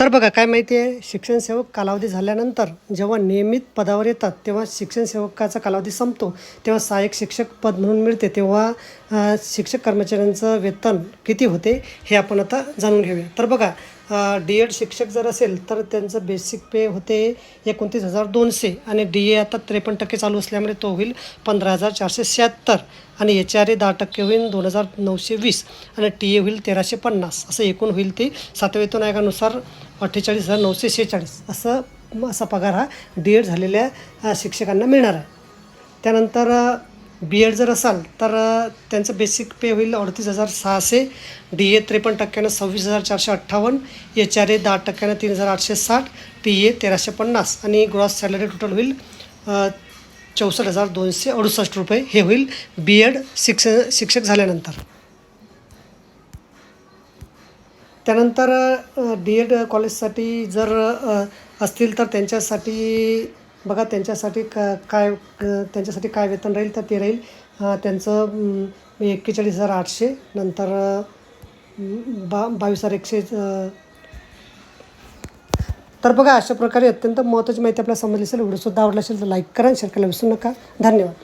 तर बघा काय माहिती आहे? शिक्षण सेवक कालावधी झाल्यानंतर जेव्हा नियमित पदावर येतात तेव्हा शिक्षण सेवकाचा कालावधी संपतो. तेव्हा सहाय्यक शिक्षक पद म्हणून मिळते. तेव्हा शिक्षक कर्मचाऱ्यांचं वेतन किती होते हे आपण आता जाणून घेऊया. तर बघा डी एड शिक्षक जर असेल तर त्यांचं बेसिक पे होते एकोणतीस हजार दोनशे आणि डी ए आता त्रेपन्न टक्के चालू असल्यामुळे तो होईल पंधरा हजार चारशे शहात्तर आणि एच आर ए दहा टक्के होईल दोन हजार नऊशे वीस आणि टी ए होईल तेराशे पन्नास. असं एकूण होईल ते सातव्या वेतन आयोगानुसार अठ्ठेचाळीस हजार नऊशे शेहेचाळीस. असं असा पगार हा डी एड झालेल्या शिक्षकांना मिळणार आहे. त्यानंतर बी एड जर असाल तर त्यांचं बेसिक पे होईल अडतीस हजार सहाशे डी ए त्रेपन्न टक्क्यानं सव्वीस हजार चारशे अठ्ठावन्न एच आर ए दहा टक्क्यानं तीन हजार आठशे साठ टी ए तेराशे पन्नास आणि ग्रॉस सॅलरी टोटल होईल चौसष्ट हजार दोनशे अडुसष्ट रुपये. हे होईल बी एड शिक्ष शिक्षक झाल्यानंतर. त्यानंतर डी एड कॉलेजसाठी जर असतील तर त्यांच्यासाठी बघा त्यांच्यासाठी का काय त्यांच्यासाठी काय वेतन राहील तर ते राहील. त्यांचं एक्केचाळीस हजार आठशे नंतर बा बावीस हजार एकशे तर बघा अशा प्रकारे अत्यंत महत्त्वाची माहिती आपल्याला समजली असेल व्हिडिओ सुद्धा आवडला असेल तर लाईक करा शेअर करायला विसरू नका. धन्यवाद.